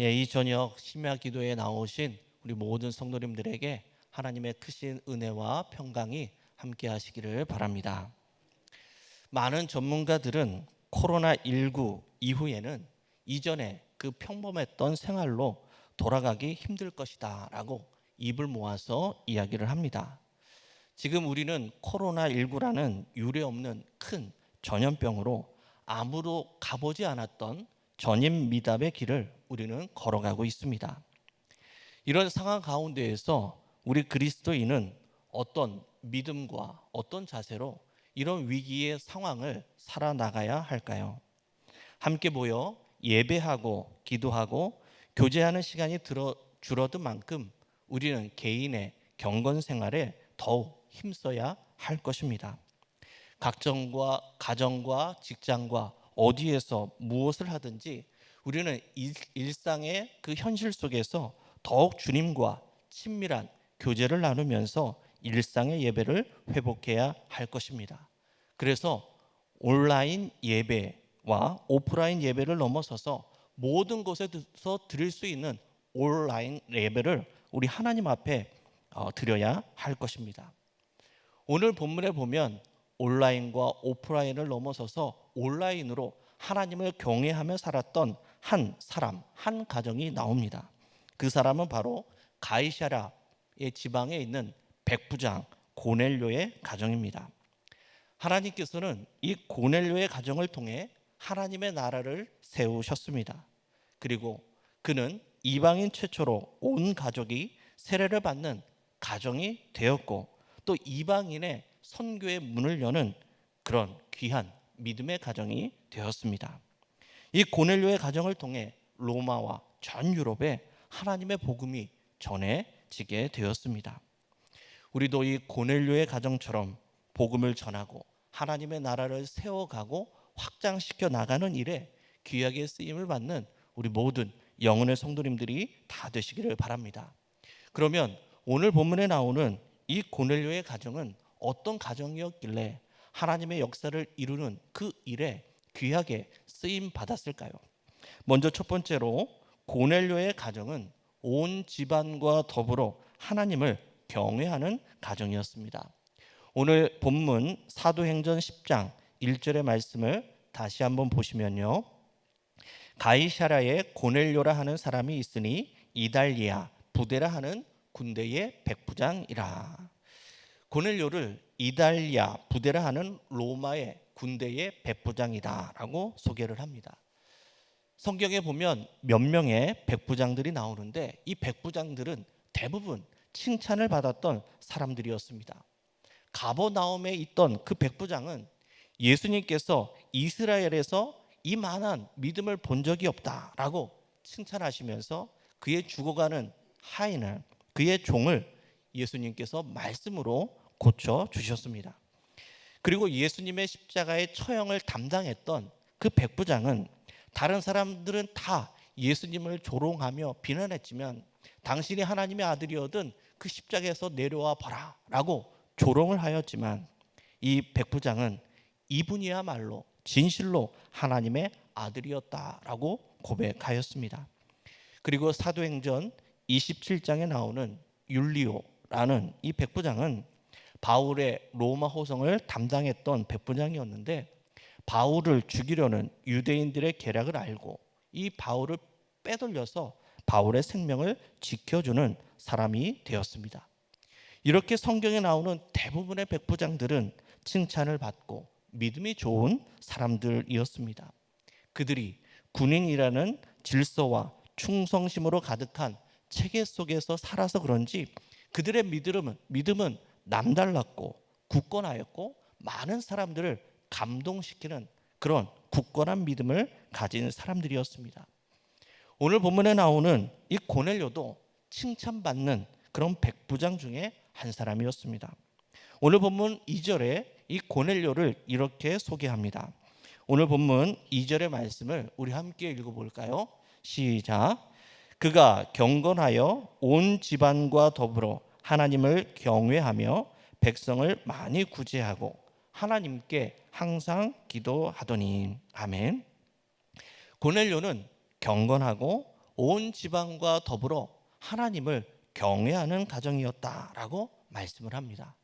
예, 이 저녁 심야 기도에 나오신 우리 모든 성도님들에게 하나님의 크신 은혜와 평강이 함께 하시기를 바랍니다. 많은 전문가들은 코로나19 이후에는 이전에 그 평범했던 생활로 돌아가기 힘들 것이다 라고 입을 모아서 이야기를 합니다. 지금 우리는 코로나19라는 유례 없는 큰 전염병으로 아무도 가보지 않았던 전임 미답의 길을 우리는 걸어가고 있습니다. 이런 상황 가운데에서 우리 그리스도인은 어떤 믿음과 어떤 자세로 이런 위기의 상황을 살아나가야 할까요? 함께 모여 예배하고 기도하고 교제하는 시간이 들어 줄어든 만큼 우리는 개인의 경건 생활에 더욱 힘써야 할 것입니다. 각정과 가정과 직장과 어디에서 무엇을 하든지 우리는 일, 상의 그 현실 속에서 더욱 주님과 친밀한 교제를 나누면서 일상의 예배를 회복해야 할 것입니다. 그래서 온라인 예배와 오프라인 예배를 넘어서서 모든 곳에서 드릴 수 있는 온라인 예배를 우리 하나님 앞에 어, 드려야 할 것입니다. 오늘 본문에 보면 온라인과 오프라인을 넘어서서 온라인으로 하나님을 경외하며 살았던 한 사람, 한 가정이 나옵니다. 그 사람은 바로 가이샤라의 지방에 있는 백부장 고넬료의 가정입니다. 하나님께서는 이 고넬료의 가정을 통해 하나님의 나라를 세우셨습니다. 그리고 그는 이방인 최초로 온 가족이 세례를 받는 가정이 되었고 또 이방인의 선교의 문을 여는 그런 귀한 믿음의 가정이 되었습니다. 이 고넬료의 가정을 통해 로마와 전 유럽에 하나님의 복음이 전해지게 되었습니다. 우리도 이 고넬료의 가정처럼 복음을 전하고 하나님의 나라를 세워가고 확장시켜 나가는 일에 귀하게 쓰임을 받는 우리 모든 영혼의 성도님들이 다 되시기를 바랍니다. 그러면 오늘 본문에 나오는 이 고넬료의 가정은 어떤 가정이었길래 하나님의 역사를 이루는 그 일에 귀하게 쓰임 받았을까요? 먼저 첫 번째로 고넬료의 가정은 온 집안과 더불어 하나님을 경외하는 가정이었습니다. 오늘 본문 사도행전 10장 1절의 말씀을 다시 한번 보시면요. 가이샤라에 고넬료라 하는 사람이 있으니 이달리아 부데라 하는 군대의 백부장이라. 고넬료를 이달리아 부데라 하는 로마의 군대의 백부장이다라고 소개를 합니다. 성경에 보면 몇 명의 백부장들이 나오는데 이 백부장들은 대부분 칭찬을 받았던 사람들이었습니다. 가버나움에 있던 그 백부장은 예수님께서 이스라엘에서 이만한 믿음을 본 적이 없다라고 칭찬하시면서 그의 죽어가는 하인을 그의 종을 예수님께서 말씀으로 고쳐 주셨습니다. 그리고 예수님의 십자가의 처형을 담당했던 그 백부장은 다른 사람들은 다 예수님을 조롱하며 비난했지만 당신이 하나님의 아들이어든 그 십자가에서 내려와 봐라 라고 조롱을 하였지만 이 백부장은 이분이야말로 진실로 하나님의 아들이었다라고 고백하였습니다. 그리고 사도행전 27장에 나오는 율리오라는 이 백부장은 바울의 로마 호성을 담당했던 백부장이었는데 바울을 죽이려는 유대인들의 계략을 알고 이 바울을 빼돌려서 바울의 생명을 지켜주는 사람이 되었습니다. 이렇게 성경에 나오는 대부분의 백부장들은 칭찬을 받고 믿음이 좋은 사람들이었습니다. 그들이 군인이라는 질서와 충성심으로 가득한 체계 속에서 살아서 그런지 그들의 믿음은 믿음은 남달랐고 굳건하였고 많은 사람들을 감동시키는 그런 굳건한 믿음을 가진 사람들이었습니다. 오늘 본문에 나오는 이 고넬료도 칭찬받는 그런 백부장 중에 한 사람이었습니다. 오늘 본문 2절에 이 고넬료를 이렇게 소개합니다. 오늘 본문 2절의 말씀을 우리 함께 읽어 볼까요? 시작. 그가 경건하여 온 집안과 더불어 하나님을 경외하며 백성을 많이 구제하고 하나님께 항상 기도하더니 아멘. 고넬료는 경건하고 온 집안과 더불어 하나님을 경외하는 가정이었다라고 말씀을 합니다.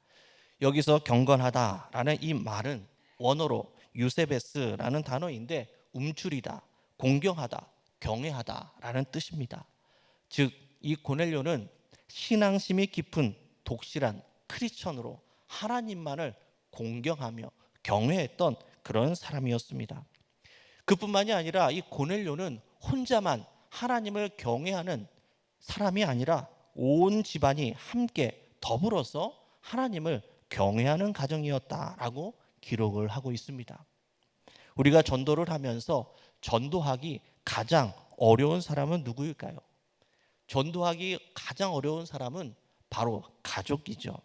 여기서 경건하다라는 이 말은 원어로 유세베스라는 단어인데 움츠리다, 공경하다, 경외하다라는 뜻입니다. 즉 이 고넬료는 신앙심이 깊은 독실한 크리스천으로 하나님만을 공경하며 경외했던 그런 사람이었습니다. 그뿐만이 아니라 이 고넬료는 혼자만 하나님을 경외하는 사람이 아니라 온 집안이 함께 더불어서 하나님을 경외하는 가정이었다라고 기록을 하고 있습니다. 우리가 전도를 하면서 전도하기 가장 어려운 사람은 누구일까요? 전도하기 가장 어려운 사람은 바로 가족이죠.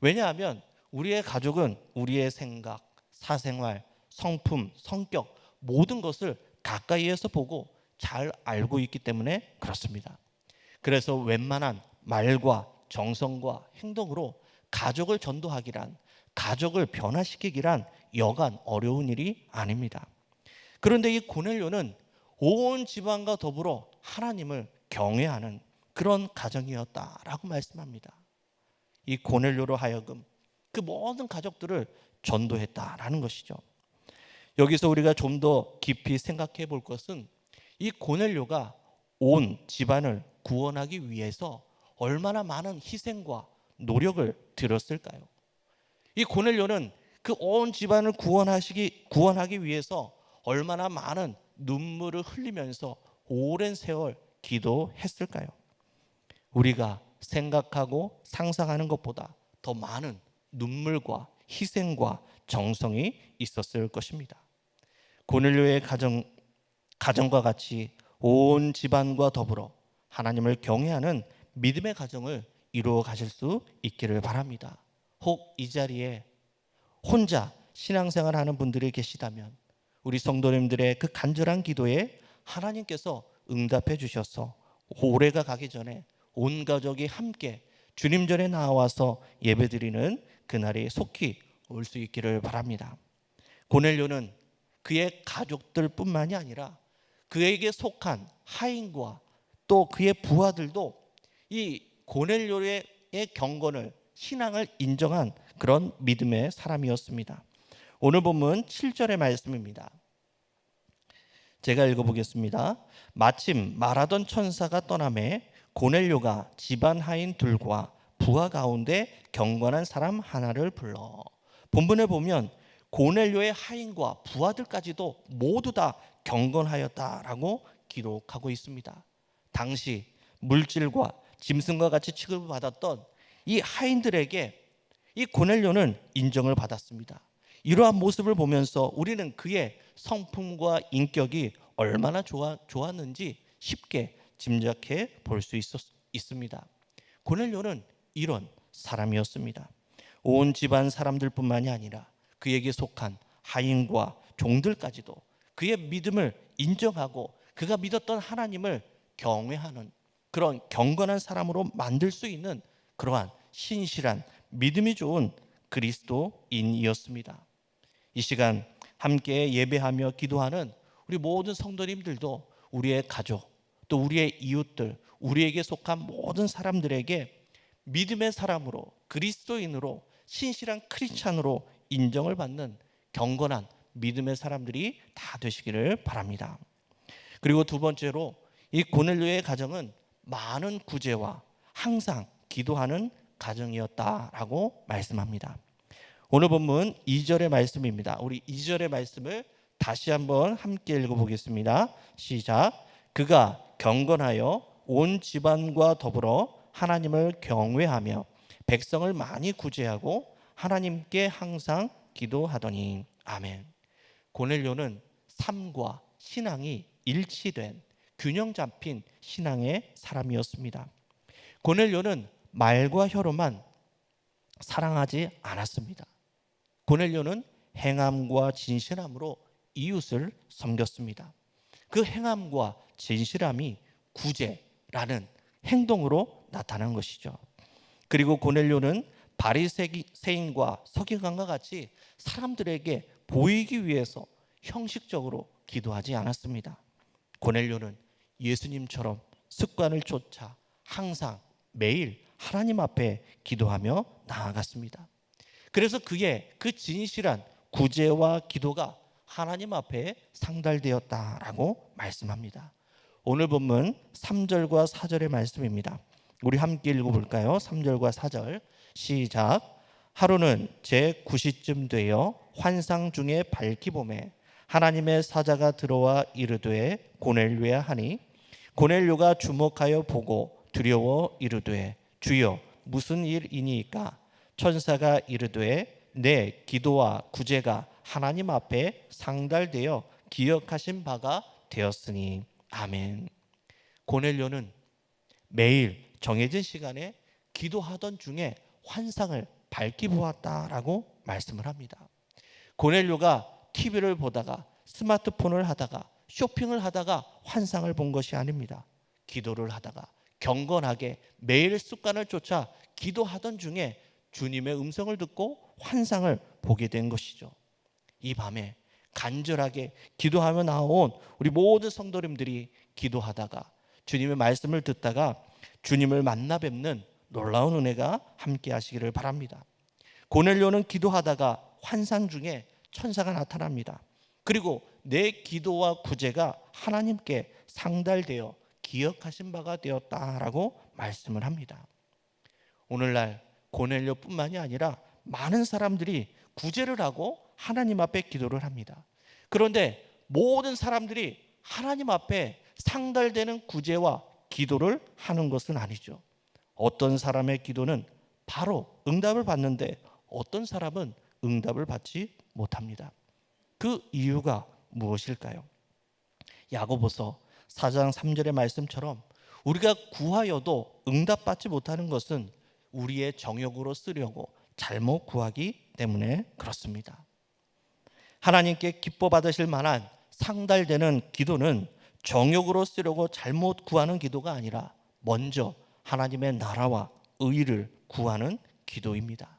왜냐하면 우리의 가족은 우리의 생각, 사생활, 성품, 성격 모든 것을 가까이에서 보고 잘 알고 있기 때문에 그렇습니다. 그래서 웬만한 말과 정성과 행동으로 가족을 전도하기란 가족을 변화시키기란 여간 어려운 일이 아닙니다. 그런데 이 고넬료는 온 집안과 더불어 하나님을 경외하는 그런 가정이었다라고 말씀합니다. 이 고넬료로 하여금 그 모든 가족들을 전도했다라는 것이죠. 여기서 우리가 좀 더 깊이 생각해 볼 것은 이 고넬료가 온 집안을 구원하기 위해서 얼마나 많은 희생과 노력을 들었을까요? 이 고넬료는 그 온 집안을 구원하시기 구원하기 위해서 얼마나 많은 눈물을 흘리면서 오랜 세월 기도했을까요? 우리가 생각하고 상상하는 것보다 더 많은 눈물과 희생과 정성이 있었을 것입니다. 고넬료의 가정 가정과 같이 온 집안과 더불어 하나님을 경외하는 믿음의 가정을 이루어 가실 수 있기를 바랍니다. 혹 이 자리에 혼자 신앙생활 하는 분들이 계시다면 우리 성도님들의 그 간절한 기도에 하나님께서 응답해 주셔서 올해가 가기 전에 온 가족이 함께 주님 전에 나와서 예배드리는 그날이 속히 올 수 있기를 바랍니다. 고넬료는 그의 가족들뿐만이 아니라 그에게 속한 하인과 또 그의 부하들도 이 고넬료의 경건을 신앙을 인정한 그런 믿음의 사람이었습니다. 오늘 본문 7절의 말씀입니다. 제가 읽어보겠습니다. 마침 말하던 천사가 떠남에 고넬료가 집안 하인 둘과 부하 가운데 경건한 사람 하나를 불러 본문에 보면 고넬료의 하인과 부하들까지도 모두 다 경건하였다라고 기록하고 있습니다. 당시 물질과 짐승과 같이 취급을 받았던 이 하인들에게 이 고넬료는 인정을 받았습니다. 이러한 모습을 보면서 우리는 그의 성품과 인격이 얼마나 좋아, 좋았는지 쉽게 짐작해 볼 수 있습니다. 고넬료는 이런 사람이었습니다. 온 집안 사람들뿐만이 아니라 그에게 속한 하인과 종들까지도 그의 믿음을 인정하고 그가 믿었던 하나님을 경외하는 그런 경건한 사람으로 만들 수 있는 그러한 신실한 믿음이 좋은 그리스도인이었습니다. 이 시간 함께 예배하며 기도하는 우리 모든 성도님들도 우리의 가족 또 우리의 이웃들 우리에게 속한 모든 사람들에게 믿음의 사람으로 그리스도인으로 신실한 크리스찬으로 인정을 받는 경건한 믿음의 사람들이 다 되시기를 바랍니다. 그리고 두 번째로 이 고넬료의 가정은 많은 구제와 항상 기도하는 가정이었다라고 말씀합니다. 오늘 본문 2절의 말씀입니다. 우리 2절의 말씀을 다시 한번 함께 읽어보겠습니다. 시작. 그가 경건하여 온 집안과 더불어 하나님을 경외하며 백성을 많이 구제하고 하나님께 항상 기도하더니 아멘. 고넬료는 삶과 신앙이 일치된 균형 잡힌 신앙의 사람이었습니다. 고넬료는 말과 혀로만 사랑하지 않았습니다. 고넬료는 행함과 진실함으로 이웃을 섬겼습니다. 그 행함과 진실함이 구제라는 행동으로 나타난 것이죠. 그리고 고넬료는 바리새인과 서기관과 같이 사람들에게 보이기 위해서 형식적으로 기도하지 않았습니다. 고넬료는 예수님처럼 습관을 쫓아 항상 매일 하나님 앞에 기도하며 나아갔습니다. 그래서 그의 그 진실한 구제와 기도가 하나님 앞에 상달되었다라고 말씀합니다. 오늘 본문 3절과 4절의 말씀입니다. 우리 함께 읽어볼까요? 3절과 4절 시작. 하루는 제 9시쯤 되어 환상 중에 밝기 봄에 하나님의 사자가 들어와 이르되 고넬료야 하니 고넬료가 주목하여 보고 두려워 이르되 주여 무슨 일이니까 천사가 이르되 내 기도와 구제가 하나님 앞에 상달되어 기억하신 바가 되었으니 아멘. 고넬료는 매일 정해진 시간에 기도하던 중에 환상을 밝히 보았다라고 말씀을 합니다. 고넬료가 TV를 보다가 스마트폰을 하다가 쇼핑을 하다가 환상을 본 것이 아닙니다. 기도를 하다가 경건하게 매일 습관을 쫓아 기도하던 중에 주님의 음성을 듣고 환상을 보게 된 것이죠. 이 밤에 간절하게 기도하며 나온 우리 모든 성도님들이 기도하다가 주님의 말씀을 듣다가 주님을 만나 뵙는 놀라운 은혜가 함께 하시기를 바랍니다. 고넬료는 기도하다가 환상 중에 천사가 나타납니다. 그리고 내 기도와 구제가 하나님께 상달되어 기억하신 바가 되었다라고 말씀을 합니다. 오늘날 고넬료뿐만이 아니라 많은 사람들이 구제를 하고 하나님 앞에 기도를 합니다. 그런데 모든 사람들이 하나님 앞에 상달되는 구제와 기도를 하는 것은 아니죠. 어떤 사람의 기도는 바로 응답을 받는데 어떤 사람은 응답을 받지 못합니다. 그 이유가 무엇일까요? 야고보서 4장 3절의 말씀처럼 우리가 구하여도 응답받지 못하는 것은 우리의 정욕으로 쓰려고 잘못 구하기 때문에 그렇습니다. 하나님께 기뻐 받으실 만한 상달되는 기도는 정욕으로 쓰려고 잘못 구하는 기도가 아니라 먼저 하나님의 나라와 의를 구하는 기도입니다.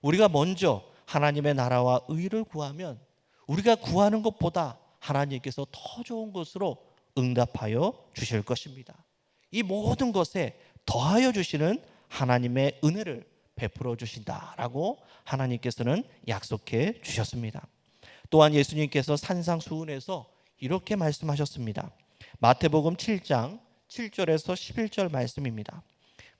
우리가 먼저 하나님의 나라와 의를 구하면 우리가 구하는 것보다 하나님께서 더 좋은 것으로 응답하여 주실 것입니다. 이 모든 것에 더하여 주시는 하나님의 은혜를 베풀어 주신다라고 하나님께서는 약속해 주셨습니다. 또한 예수님께서 산상 수훈에서 이렇게 말씀하셨습니다. 마태복음 7장 7절에서 11절 말씀입니다.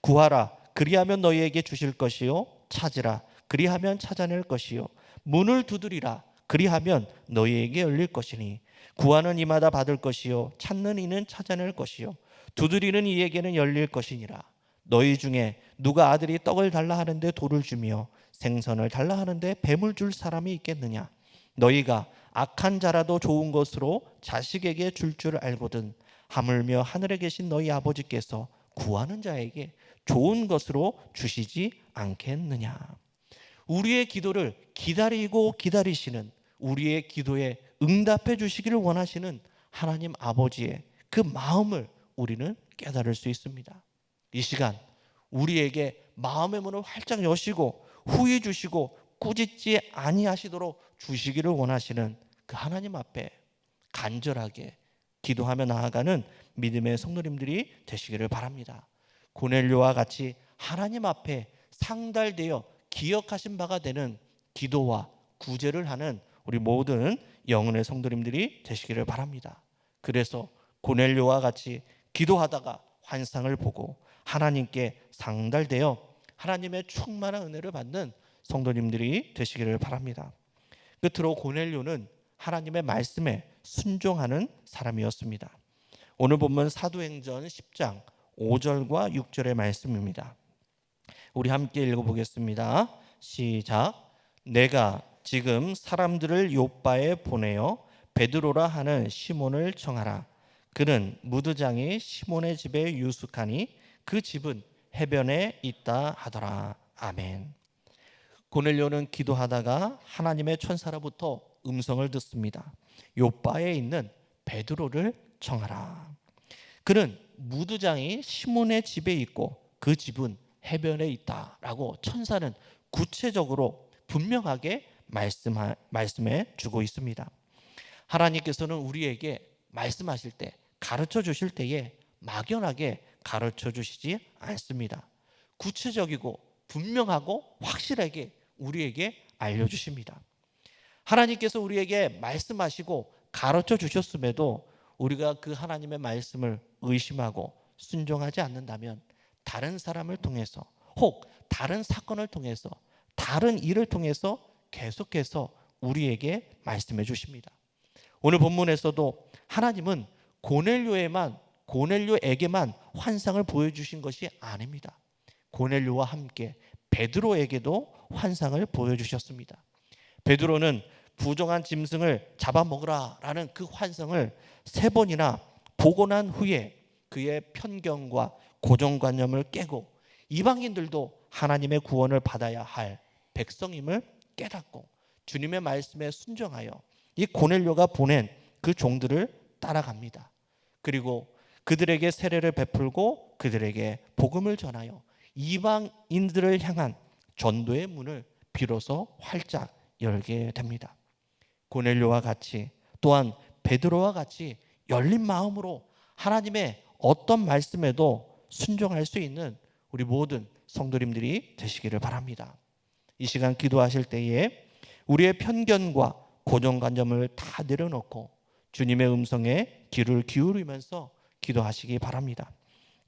구하라 그리하면 너희에게 주실 것이요 찾으라 그리하면 찾아낼 것이요 문을 두드리라 그리하면 너희에게 열릴 것이니 구하는 이마다 받을 것이요 찾는 이는 찾아낼 것이요 두드리는 이에게는 열릴 것이니라 너희 중에 누가 아들이 떡을 달라 하는데 돌을 주며 생선을 달라 하는데 뱀을 줄 사람이 있겠느냐 너희가 악한 자라도 좋은 것으로 자식에게 줄줄 알거든 하물며 하늘에 계신 너희 아버지께서 구하는 자에게 좋은 것으로 주시지 않겠느냐. 우리의 기도를 기다리고 기다리시는 우리의 기도에 응답해 주시기를 원하시는 하나님 아버지의 그 마음을 우리는 깨달을 수 있습니다. 이 시간 우리에게 마음의 문을 활짝 여시고 후히 주시고 꾸짖지 아니하시도록 주시기를 원하시는 그 하나님 앞에 간절하게 기도하며 나아가는 믿음의 성도님들이 되시기를 바랍니다. 고넬료와 같이 하나님 앞에 상달되어 기억하신 바가 되는 기도와 구제를 하는 우리 모든 영혼의 성도님들이 되시기를 바랍니다. 그래서 고넬료와 같이 기도하다가 환상을 보고 하나님께 상달되어 하나님의 충만한 은혜를 받는 성도님들이 되시기를 바랍니다. 끝으로 고넬료는 하나님의 말씀에 순종하는 사람이었습니다. 오늘 본문 사도행전 10장 5절과 6절의 말씀입니다. 우리 함께 읽어보겠습니다. 시작. 내가 지금 사람들을 요바에 보내어 베드로라 하는 시몬을 청하라. 그는 무드장이 시몬의 집에 유숙하니 그 집은 해변에 있다 하더라. 아멘. 고넬료는 기도하다가 하나님의 천사로부터 음성을 듣습니다. 요바에 있는 베드로를 청하라. 그는 무두장이 시몬의 집에 있고 그 집은 해변에 있다라고 천사는 구체적으로 분명하게 말씀하, 말씀해 주고 있습니다. 하나님께서는 우리에게 말씀하실 때 가르쳐 주실 때에 막연하게 가르쳐 주시지 않습니다. 구체적이고 분명하고 확실하게 우리에게 알려 주십니다. 하나님께서 우리에게 말씀하시고 가르쳐 주셨음에도 우리가 그 하나님의 말씀을 의심하고 순종하지 않는다면 다른 사람을 통해서 혹 다른 사건을 통해서 다른 일을 통해서 계속해서 우리에게 말씀해 주십니다. 오늘 본문에서도 하나님은 고넬료에만 고넬료에게만 환상을 보여주신 것이 아닙니다. 고넬료와 함께 베드로에게도 환상을 보여주셨습니다. 베드로는 부정한 짐승을 잡아먹으라라는 그 환상을 세 번이나 보고 난 후에 그의 편견과 고정관념을 깨고 이방인들도 하나님의 구원을 받아야 할 백성임을 깨닫고 주님의 말씀에 순종하여 이 고넬료가 보낸 그 종들을 따라갑니다. 그리고 그들에게 세례를 베풀고 그들에게 복음을 전하여 이방인들을 향한 전도의 문을 비로소 활짝 열게 됩니다. 고넬료와 같이 또한 베드로와 같이 열린 마음으로 하나님의 어떤 말씀에도 순종할 수 있는 우리 모든 성도님들이 되시기를 바랍니다. 이 시간 기도하실 때에 우리의 편견과 고정관념을 다 내려놓고 주님의 음성에 귀를 기울이면서 기도하시기 바랍니다.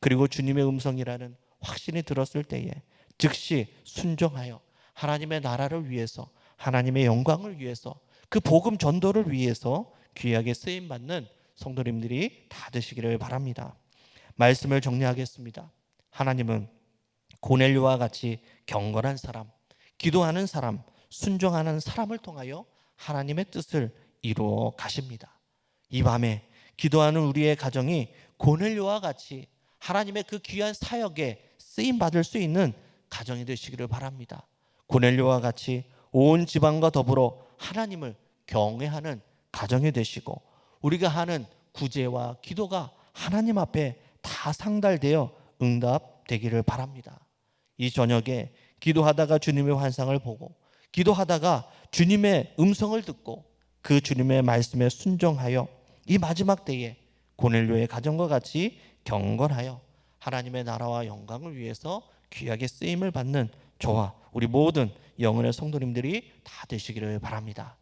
그리고 주님의 음성이라는 확신이 들었을 때에 즉시 순종하여 하나님의 나라를 위해서 하나님의 영광을 위해서 그 복음 전도를 위해서 귀하게 쓰임 받는 성도님들이 다 되시기를 바랍니다. 말씀을 정리하겠습니다. 하나님은 고넬료와 같이 경건한 사람, 기도하는 사람, 순종하는 사람을 통하여 하나님의 뜻을 이루어 가십니다. 이 밤에 기도하는 우리의 가정이 고넬료와 같이 하나님의 그 귀한 사역에 쓰임 받을 수 있는 가정이 되시기를 바랍니다. 고넬료와 같이 온 지방과 더불어 하나님을 경외하는 가정이 되시고 우리가 하는 구제와 기도가 하나님 앞에 다 상달되어 응답되기를 바랍니다. 이 저녁에 기도하다가 주님의 환상을 보고 기도하다가 주님의 음성을 듣고 그 주님의 말씀에 순종하여 이 마지막 때에 고넬료의 가정과 같이 경건하여 하나님의 나라와 영광을 위해서 귀하게 쓰임을 받는 저와 우리 모든 영혼의 성도님들이 다 되시기를 바랍니다.